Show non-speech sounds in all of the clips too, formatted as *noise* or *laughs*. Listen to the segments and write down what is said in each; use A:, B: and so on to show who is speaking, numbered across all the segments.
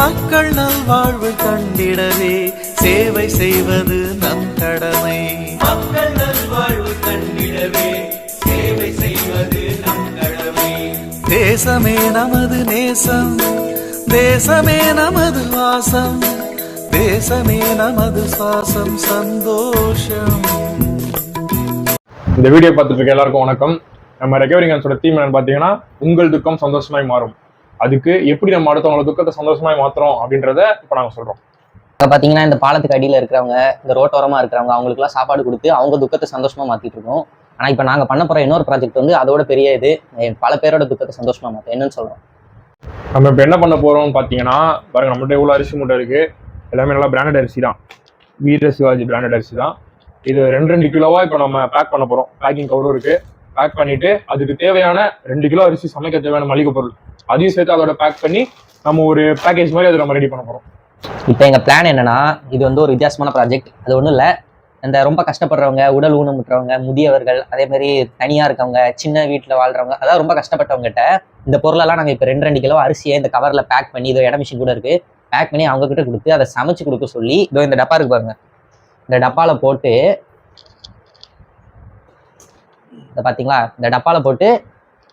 A: மக்கள் நல்வாழ்வு கண்டிடவே. சேவை செய்வது நம் கடமை. மக்கள் நல்வாழ்வு கண்டிடவே. சேவை செய்வது நம் கடமை. தேசமே நமது நேசம். தேசமே நமது வாசம். தேசமே நமது சுவாசம். சந்தோஷம்.
B: இந்த வீடியோ பார்த்துட்டு இருக்க எல்லாருக்கும் வணக்கம். நம்ம ரெக்கவரி கேன்ஸோட தீம் என்னன்னு பார்த்தீங்கன்னா உங்கள் துக்கம் சந்தோஷமாய் மாறும். அதுக்கு எப்படி நம்ம அடுத்தவங்களோட துக்கத்தை சந்தோஷமாய் மாத்துறோம் அப்படின்றத இப்போ நாங்கள் சொல்றோம்.
C: இப்போ பார்த்தீங்கன்னா இந்த பாலத்துக்கு அடியில் இருக்கிறவங்க இந்த ரோட்டோரமாக இருக்கிறவங்க அவங்களுக்குலாம் சாப்பாடு கொடுத்து அவங்க துக்கத்தை சந்தோஷமா மாற்றிட்டு இருக்கோம். ஆனால் இப்போ நாங்கள் பண்ண போகிற இன்னொரு ப்ராஜெக்ட் வந்து அதோட பெரிய இது பல பேரோட துக்கத்தை சந்தோஷமா மாற்றும் என்னன்னு சொல்கிறோம்
B: நம்ம இப்போ என்ன பண்ண போறோம்னு பார்த்தீங்கன்னா பாருங்க நம்மகிட்ட எவ்வளோ அரிசி மூட்டை இருக்கு. எல்லாமே நல்லா பிராண்டட் அரிசி தான். வீர சிவாஜி பிராண்டட் அரிசி தான். இது ரெண்டு ரெண்டு கிலோவா இப்போ நம்ம பேக் பண்ண போறோம். பேக்கிங் கவரும் இருக்கு. பேக் பண்ணிட்டு அதுக்கு தேவையான ரெண்டு கிலோ அரிசி சமைக்க தேவையான மளிகை பொருள். அதையும் சேர்த்து அதோட பேக் பண்ணி நம்ம ஒரு பேக்கேஜ் மாதிரி அதை நம்ம ரெடி பண்ண போறோம்.
C: இப்போ எங்கள் பிளான் என்னன்னா இது வந்து ஒரு வித்தியாசமான ப்ராஜெக்ட் அது ஒன்றும் இல்லை. இந்த ரொம்ப கஷ்டப்படுறவங்க உடல் ஊனமுற்றவங்க முதியவர்கள் அதே மாதிரி தனியாக இருக்கவங்க சின்ன வீட்டில் வாழ்றவங்க அதாவது ரொம்ப கஷ்டப்பட்டவங்ககிட்ட இந்த பொருளெல்லாம் நாங்கள் இப்போ ரெண்டு ரெண்டு கிலோ அரிசியை இந்த கவரில் பேக் பண்ணி இதோ இட மிஷின் கூட இருக்கு. பேக் பண்ணி அவங்க கிட்ட கொடுத்து அதை சமைச்சு கொடுக்க சொல்லி இதோ இந்த டப்பா இருக்கு பாருங்க. இந்த டப்பாவில் போட்டு இதை பார்த்தீங்களா இந்த டப்பாவில் போட்டு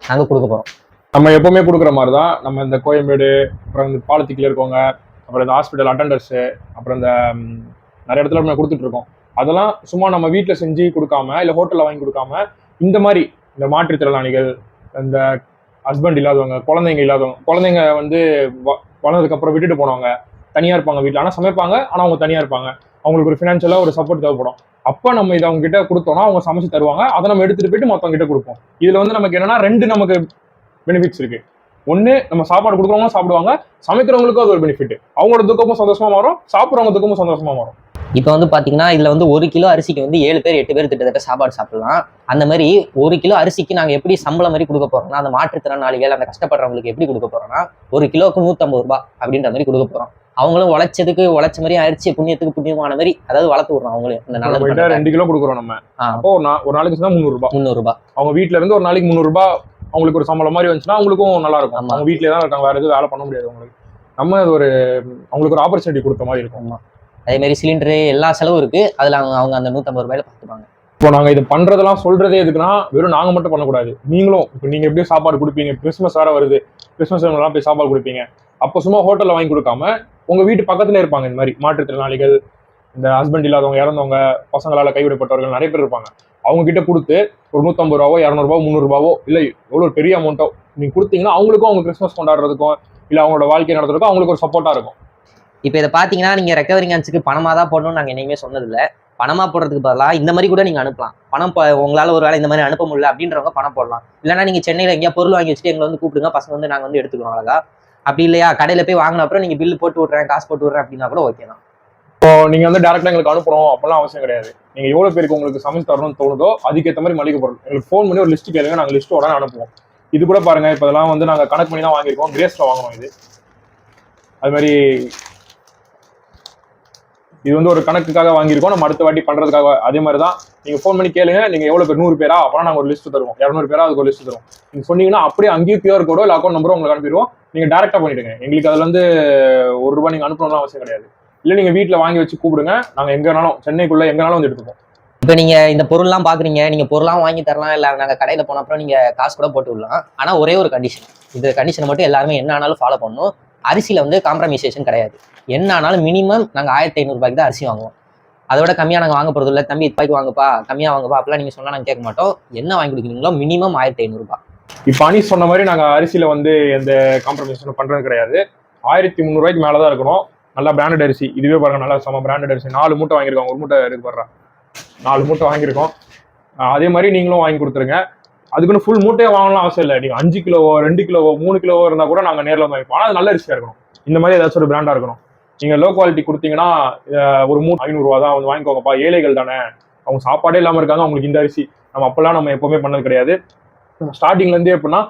C: நாங்கள் கொடுக்க போகிறோம்
B: நம்ம எப்பவுமே கொடுக்குற மாதிரி தான் நம்ம இந்த கோயம்பேடு அப்புறம் இந்த பாலத்திக்கில் இருக்கவங்க அப்புறம் இந்த ஹாஸ்பிட்டல் அட்டண்டர்ஸு அப்புறம் இந்த நிறைய இடத்துல நம்ம கொடுத்துட்டு இருக்கோம். அதெல்லாம் சும்மா நம்ம வீட்டில் செஞ்சு கொடுக்காம இல்லை ஹோட்டலில் வாங்கி கொடுக்காம இந்த மாதிரி இந்த மாற்றுத்திறனாளிகள் இந்த ஹஸ்பண்ட் இல்லாதவங்க குழந்தைங்க இல்லாதவங்க குழந்தைங்க வந்து வ- வளர்ந்ததுக்கப்புறம் விட்டுட்டு போனவங்க தனியாக இருப்பாங்க வீட்டில் ஆனால் சமைப்பாங்க ஆனால் அவங்க தனியாக இருப்பாங்க. அவங்களுக்கு ஒரு ஃபினான்ஷியலாக ஒரு சப்போர்ட் தேவைப்படும். அப்போ நம்ம இதை அவங்க கிட்ட கொடுத்தோம்னா அவங்க சமைச்சு தருவாங்க. அதை நம்ம எடுத்துகிட்டு போயிட்டு மற்றவங்க கிட்ட கொடுப்போம். இதில் வந்து நமக்கு என்னன்னா ரெண்டு நமக்கு பெனிஃபிட்ஸ் இருக்கு. ஒன்று நம்ம சாப்பாடு கொடுக்குறவங்க சாப்பிடுவாங்க சமைக்கிறவங்களுக்கும் அது ஒரு பெனிஃபிட் அவங்களோட துக்கமும் சந்தோஷமா மாறும் சாப்பிட்றவங்க துக்கமும் சந்தோஷமா மாறும்.
C: இப்போ வந்து பார்த்தீங்கன்னா இதில் வந்து ஒரு கிலோ அரிசிக்கு வந்து ஏழு பேர் எட்டு பேர் கிட்டத்தட்ட சாப்பாடு சாப்பிடலாம். அந்த மாதிரி ஒரு கிலோ அரிசிக்கு நாங்கள் எப்படி சம்பளம் மாதிரி கொடுக்க போறோம்னா அந்த மாற்றுத்திறனாளிகள் அந்த கஷ்டப்படுறவங்களுக்கு எப்படி கொடுக்க போறோம்னா ஒரு கிலோவுக்கு நூற்றம்பது ரூபாய் அப்படின்ற மாதிரி கொடுக்க போறோம். அவங்களும் உழைச்சதுக்கு உழைச்ச மாதிரி ஆயிடுச்சு புண்ணியத்துக்கு புண்ணியமான மாதிரி அதாவது வளர்த்து விடுறோம் அவங்களும்
B: கிட்ட
C: நல்லது
B: ரெண்டு கிலோ கொடுக்குறோம் நம்ம. அப்போ ஒரு நாளைக்கு தான் முந்நூறு ரூபாய்.
C: முந்நூறு ரூபாய்.
B: அவங்க வீட்ல இருந்து ஒரு நாளைக்கு முந்நூறு ரூபாய் அவங்களுக்கு ஒரு சம்பளம் மாதிரி வந்துச்சுன்னா அவங்களுக்கும் நல்லா இருக்கும். அவங்க வீட்லயே தான் இருக்காங்க. வேற எதுவும் வேலை பண்ண முடியாது அவங்களுக்கு. நம்ம அது ஒரு அவங்களுக்கு ஒரு ஆப்பர்ச்சுனிட்டி கொடுத்த மாதிரி இருக்கும்.
C: அதே மாதிரி சிலிண்டரு எல்லா செலவும் இருக்கு. அதில் அவங்க அவங்க அந்த நூற்றம்பது ரூபாயில பார்த்துப்பாங்க.
B: இப்போ நாங்க இது பண்றதெல்லாம் சொல்றதே எதுக்குன்னா வெறும் நாங்க மட்டும் பண்ணக்கூடாது. நீங்களும் இப்போ நீங்க எப்படி சாப்பாடு கொடுப்பீங்க. கிறிஸ்மஸ் வேற வருது. கிறிஸ்மஸ் எல்லாம் போய் சாப்பாடு கொடுப்பீங்க. அப்போ சும்மா ஹோட்டல்ல வாங்கி கொடுக்காம உங்க வீட்டு பக்கத்துல இருப்பாங்க. இந்த மாதிரி மாற்றுத்திறனாளிகள் இந்த ஹஸ்பண்ட் இல்லாதவங்க இறந்தவங்க பசங்களால கைவிடப்பட்டவர்கள் நிறைய பேர் இருப்பாங்க. அவங்க கிட்ட கொடுத்து ஒரு நூத்தம்பது ரூபாவோ இரநூறுபாவோ முந்நூறுபாவோ இல்லை எவ்வளோ பெரிய அமௌண்ட்டோ நீங்கள் கொடுத்தீங்கன்னா அவங்களுக்கும் அவங்க கிறிஸ்மஸ் கொண்டாடுறதுக்கும் இல்லை அவங்களோட வாழ்க்கை நடத்துறதுக்கும் அவங்களுக்கு ஒரு சப்போர்ட்டாக இருக்கும்.
C: இப்போ இதை பார்த்தீங்கன்னா நீங்கள் ரெக்கவரிங் ஹேண்ட்ஸுக்கு பணமாக தான் போடணும்னு நாங்கள் என்னைக்குமே சொன்னதில்லை. பணமாக போடுறதுக்கு பதிலாக இந்த மாதிரி கூட நீங்கள் அனுப்பலாம். பணம் உங்களால் ஒரு வேலை இந்த மாதிரி அனுப்ப முடியல அப்படின்றவங்க பணம் போடலாம். இல்லைனா நீங்கள் சென்னையில் எங்கேயா பொருள் வாங்கி வச்சுட்டு எங்களை வந்து கூப்பிடுங்க பசங்க வந்து நாங்கள் வந்து எடுத்துக்கிறோம் அழகா அப்படி இல்லையா? கடையில் போய் வாங்கின அப்புறம் நீங்கள் பில்லு போட்டு விட்றேன் காசு போட்டு விட்றேன் அப்படின்னா கூட ஓகே தான்.
B: இப்போ நீங்க வந்து டேரக்டா எங்களுக்கு அனுப்பணும் அப்பெல்லாம் அவசியம் கிடையாது. நீங்க எவ்வளவு பேருக்கு உங்களுக்கு சமைச்சு தரணும்னு தோணுதோ அதுக்கேற்ற மாதிரி மளிகை பொருள். எங்களுக்கு ஃபோன் பண்ணி ஒரு லிஸ்ட் கேளுங்க நாங்க லிஸ்ட் உடனே அனுப்புவோம். இது கூட பாருங்க இப்போ இதெல்லாம் வந்து நாங்க கணக்கு பண்ணி தான் வாங்கியிருக்கோம். கிரேஸ்ல வாங்கணும் இது. அது மாதிரி இது வந்து ஒரு கணக்குக்காக வாங்கியிருக்கோம். நம்ம அடுத்த வாட்டி பண்றதுக்காக அதே மாதிரி தான் நீங்க ஃபோன் பண்ணி கேளுங்க நீங்க எவ்வளவு பேர் நூறு பேரா? அப்பனா நாங்க ஒரு லிஸ்ட் தருவோம். இரநூறு பேரா அதுக்கு ஒரு லிஸ்ட் தருவோம். நீங்க சொன்னீங்கன்னா அப்படியே அங்கேயும் கியூஆர் கோடோ இல்லை அக்கௌண்ட் நம்பரோ உங்களுக்கு அனுப்பிடுவோம். நீங்க டேரக்டா பண்ணிடுங்க. எங்களுக்கு அதுல வந்து ஒரு ரூபாய் நீங்க அனுப்பணும்னு அவசியம் கிடையாது. இல்ல நீங்க வீட்ல வாங்கி வச்சு கூப்பிடுங்க. நாங்க எங்க வேணாலும் சென்னைக்குள்ள எங்க வேணாலும் வந்து எடுத்துப்போம்.
C: இப்போ நீங்கள் இந்த பொருள்லாம் பார்க்குறீங்க நீங்கள் பொருளாம் வாங்கி தரலாம் இல்லை நாங்கள் கடையில் போன அப்புறம் நீங்கள் காசு கூட போட்டு விடலாம். ஆனால் ஒரே ஒரு கண்டிஷன் இந்த கண்டிஷனை மட்டும் எல்லாருமே என்ன ஆனாலும் ஃபாலோ பண்ணணும். அரிசியில் வந்து காம்ப்ரமைசேஷன் கிடையாது. என்ன ஆனாலும் மினிமம் நாங்கள் ஆயிரத்தி ஐநூறுபாய்க்கு தான் அரிசி வாங்குவோம். அதோட கம்மியாக நாங்கள் வாங்க போகிறது இல்லை. தம்பி இதுபாய்க்கு வாங்கப்பா கம்மியாக வாங்கப்பா அப்படிலாம் நீங்கள் சொன்னால் நாங்கள் கேட்க மாட்டோம். என்ன வாங்கி கொடுக்குறீங்களோ மினிமம் ஆயிரத்தி ஐநூறுபா
B: இப்ப அனி சொன்ன மாதிரி நாங்க அரிசியில வந்து எந்த காம்ப்ரமைஸும் பண்றது கிடையாது. ஆயிரத்தி முந்நூறுவாய்க்கு மேலதான் இருக்கணும். நல்லா பிராண்டட் அரிசி. இதுவே பாருங்க நல்லா செம்ம பிராண்டட் அரிசி. நாலு மூட்டை வாங்கியிருக்கோம். ஒரு மூட்டை இருக்கு பாருறா நாலு மூட்டை வாங்கியிருக்கோம். அதே மாதிரி நீங்களும் வாங்கி கொடுத்துருங்க. அதுக்குன்னு ஃபுல் மூட்டையே வாங்கலாம் அவசியம் இல்லை. நீங்கள் அஞ்சு கிலோவோ ரெண்டு கிலோவோ மூணு கிலோவோ இருந்தால் கூட நாங்கள் நேரில் வந்து வாங்கிப்போம் ஆனால் அது நல்ல அரிசியாக இருக்கணும். இந்த மாதிரி ஏதாச்சும் ஒரு பிராண்டாக இருக்கணும். நீங்கள் லோ குவாலிட்டி கொடுத்தீங்கன்னா ஒரு மூணு ஐநூறுரூவா தான் வந்து வாங்கிக்கோங்கப்பா. ஏழைகள் தானே. அவங்க சாப்பாடே இல்லாமல் இருக்காங்க. அவங்களுக்கு இந்த அரிசி. நம்ம அப்போல்லாம் நம்ம எப்போவுமே பண்ணது கிடையாது. நம்ம ஸ்டார்டிங்லேருந்தே எப்படின்னா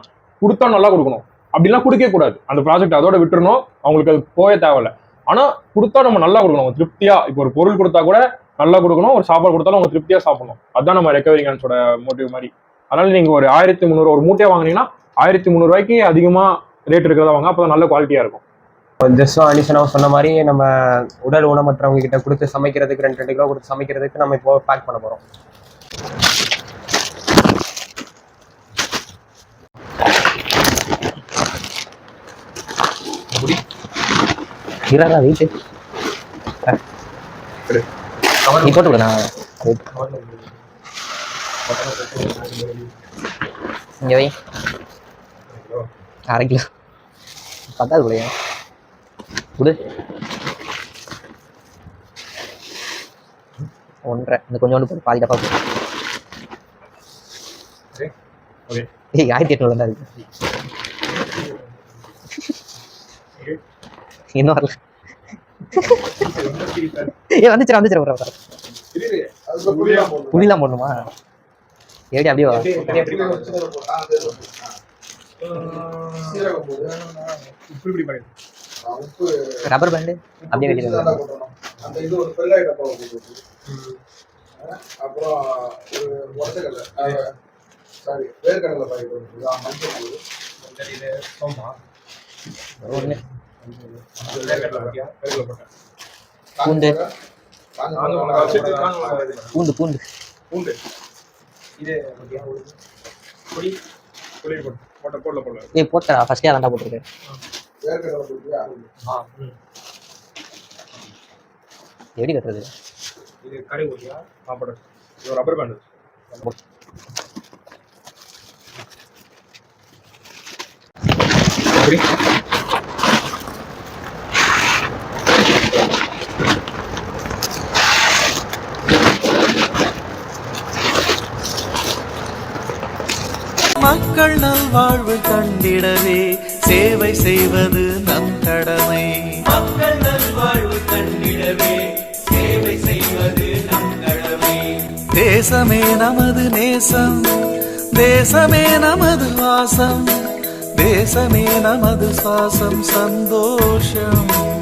B: கொடுத்தா நல்லா கொடுக்கணும். அப்படிலாம் கொடுக்கவே கூடாது அந்த ப்ராஜெக்ட் அதோட விட்டுறணும். அவங்களுக்கு அது போய தேவையில்ல. ஆனா கொடுத்தா நம்ம நல்லா கொடுக்கணும். திருப்தியா இப்போ ஒரு பொருள் கொடுத்தா கூட நல்லா கொடுக்கணும். ஒரு சாப்பாடு கொடுத்தாலும் அவங்க திருப்தியா சாப்பிடணும். அதான் நம்ம ரெக்கவரி கேன்ஸோட மோட்டிவ் மாதிரி. அதனால நீங்க ஒரு ஆயிரத்தி முந்நூறு ஒரு மூட்டையா வாங்குனீங்கன்னா ஆயிரத்தி முந்நூறுவாய்க்கு அதிகமா ரேட் இருக்கிறதா வாங்க அப்போ நல்ல குவாலிட்டியா இருக்கும்.
D: ஜஸ்ஸும் அனிஷனாவும் சொன்ன மாதிரி நம்ம உடல் ஊனமற்றவங்க கிட்ட கொடுத்து சமைக்கிறதுக்கு ரெண்டு ரெண்டு கிலோ கொடுத்து சமைக்கிறதுக்கு நம்ம இப்போ பேக் பண்ண போகிறோம்
C: இருடா வெயிட்டு நீ போட்டு விடு நான் இங்க வை. அரை கிலோ. பத்தாது போலையா. விடு ஒன்றரை. இந்த கொஞ்சோண்டு போடு பாதி டப்பா போடு.
B: ஓகே.
C: ஏய் ஆயிரத்தி எட்நூறு தான் இருக்கு *laughs* இன்னும் வரல. ஏ வந்துச்சு வந்துச்சு வர வர புளிலாம் போடணுமா? எப்படி அப்படியே ரப்பர் பேண்டு அப்படியே கட்டிடுங்க
E: அப்புறம் ஒரு உடச்சக்கடலை சாரி வேர்க்கடலை பாக்கெட் ஒன்று மஞ்சள் தூள்.
B: சோமா
C: ஒன்று பூண்டு. பூண்டு பூண்டு.
B: பூண்டு. இது? பொடி பொடி போட்டு போடல போடல
C: ஏய் போட்டா ஃபர்ஸ்டே அதான்டா போட்டிருக்கேன். எப்படி கட்டுறது?
B: இது கறி ஊற்றியா சாப்பாடு. இது ரப்பர் பேண்ட் எப்படி
A: மக்கள் நல்வாழ்வு கண்டிடவே. சேவை செய்வது நம் கடமை. மக்கள் நல்வாழ்வு கண்டிடவே. சேவை செய்வது நம் கடமை. தேசமே நமது நேசம். தேசமே நமது வாசம். தேசமே நமது சுவாசம். சந்தோஷம்.